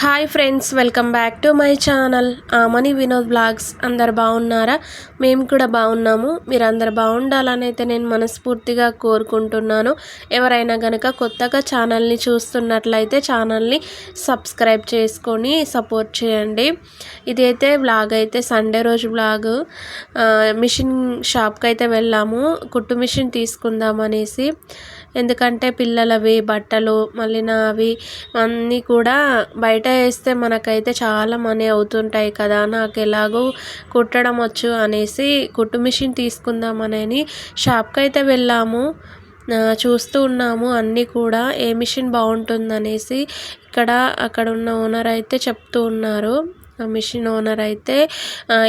Hi friends welcome back to my channel Amani Vinod vlogs. అందరు బాగున్నారా? మేము కూడా బాగున్నాము. మీరు అందరు బాగుండాలని అయితే నేను మనస్ఫూర్తిగా కోరుకుంటున్నాను. ఎవరైనా కనుక కొత్తగా ఛానల్ని చూస్తున్నట్లయితే ఛానల్ని సబ్స్క్రైబ్ చేసుకొని సపోర్ట్ చేయండి. ఇదైతే బ్లాగ్ అయితే సండే రోజు బ్లాగ్ మిషన్ షాప్కి అయితే వెళ్ళాము. కుట్టు మిషన్ తీసుకుందాం అనేసి. ఎందుకంటే పిల్లలవి బట్టలు మళ్ళీ నావి అన్నీ కూడా బయట వేస్తే మనకైతే చాలా మనీ అవుతుంటాయి కదా. నాకు ఎలాగో కుట్టడం వచ్చు అనేసి కుట్టు మిషన్ తీసుకుందామనేని షాప్కి అయితే వెళ్ళాము చూస్తూ ఉన్నాము అన్నీ కూడా ఏ మిషన్ బాగుంటుందనేసి ఇక్కడ అక్కడ ఉన్న ఓనర్ అయితే చెప్తూ ఉన్నారు. మిషన్ ఓనర్ అయితే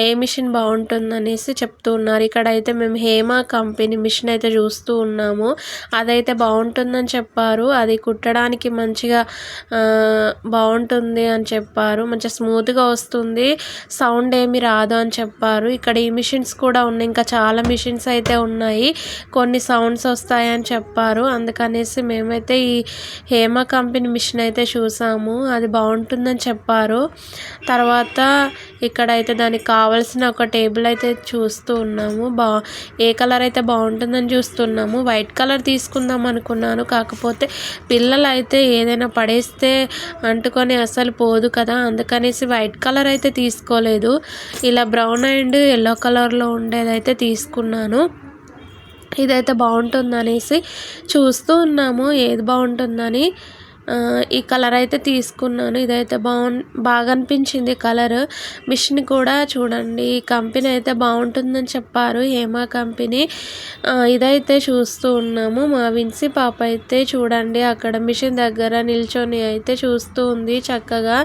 ఏ మిషన్ బాగుంటుందనేసి చెప్తూ ఉన్నారు. ఇక్కడ అయితే మేము హేమ కంపెనీ మిషన్ అయితే చూస్తూ ఉన్నాము. అదైతే బాగుంటుందని చెప్పారు. అది కుట్టడానికి మంచిగా బాగుంటుంది అని చెప్పారు. మంచిగా స్మూత్గా వస్తుంది. సౌండ్ ఏమి రాదు అని చెప్పారు. ఇక్కడ ఈ మిషన్స్ కూడా ఉన్నాయి. ఇంకా చాలా మిషన్స్ అయితే ఉన్నాయి. కొన్ని సౌండ్స్ వస్తాయని చెప్పారు. అందుకనేసి మేమైతే ఈ హేమ కంపెనీ మిషన్ అయితే చూసాము. అది బాగుంటుందని చెప్పారు. తర్వాత తర్వాత ఇక్కడైతే దానికి కావాల్సిన ఒక టేబుల్ అయితే చూస్తూ ఉన్నాము. బా ఏ కలర్ అయితే బాగుంటుందని చూస్తున్నాము. వైట్ కలర్ తీసుకుందాం అనుకున్నాను. కాకపోతే పిల్లలు అయితే ఏదైనా పడేస్తే అంటుకొని అసలు పోదు కదా. అందుకనేసి వైట్ కలర్ అయితే తీసుకోలేదు. ఇలా బ్రౌన్ అండ్ ఎల్లో కలర్లో ఉండేదైతే తీసుకున్నాను. ఇదైతే బాగుంటుందనేసి చూస్తూ ఉన్నాము. ఏది బాగుంటుందని ఈ కలర్ అయితే తీసుకున్నాను. ఇదైతే బాగు బాగా అనిపించింది కలర్. మిషన్ కూడా చూడండి ఈ కంపెనీ అయితే బాగుంటుందని చెప్పారు హేమా కంపెనీ. ఇదైతే చూస్తూ ఉన్నాము. మా విన్సి పాప అయితే చూడండి అక్కడ మిషన్ దగ్గర నిల్చొని అయితే చూస్తూ ఉంది చక్కగా.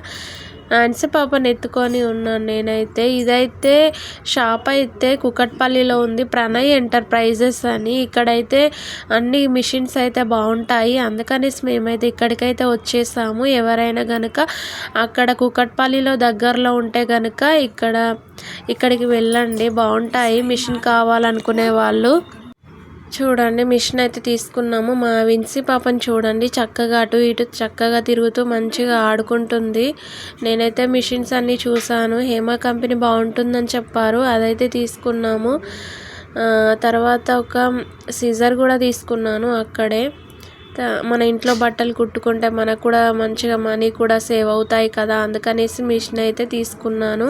ఆన్సీ పాపని ఎత్తుకొని ఉన్నాను నేనైతే. ఇదైతే షాప్ అయితే కుకట్పల్లిలో ఉంది. ప్రణయ్ ఎంటర్ప్రైజెస్ అని. ఇక్కడైతే అన్ని మిషన్స్ అయితే బాగుంటాయి. అందుకనేసి మేమైతే ఇక్కడికైతే వచ్చేసాము. ఎవరైనా కనుక అక్కడ కుకట్పల్లిలో దగ్గరలో ఉంటే కనుక ఇక్కడ ఇక్కడికి వెళ్ళండి. బాగుంటాయి. మిషన్ కావాలనుకునే వాళ్ళు. చూడండి మిషన్ అయితే తీసుకున్నాము. మా విన్సి పాపని చూడండి చక్కగా అటు ఇటు చక్కగా తిరుగుతూ మంచిగా ఆడుకుంటుంది. నేనైతే మిషన్స్ అన్నీ చూసాను హేమ కంపెనీ బాగుంటుందని చెప్పారు. అదైతే తీసుకున్నాము. తర్వాత ఒక సీజర్ కూడా తీసుకున్నాను అక్కడే. మన ఇంట్లో బట్టలు కుట్టుకుంటే మనకు కూడా మంచిగా మనీ కూడా సేవ్ అవుతాయి కదా అందుకనేసి మిషన్ అయితే తీసుకున్నాను.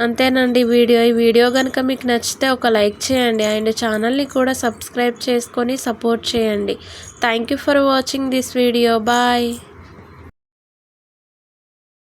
అంతేనండి వీడియో. ఈ వీడియో కనుక మీకు నచ్చితే ఒక లైక్ చేయండి. అండ్ ఛానల్ని కూడా సబ్స్క్రైబ్ చేసుకొని సపోర్ట్ చేయండి. Thank you for watching this video. Bye.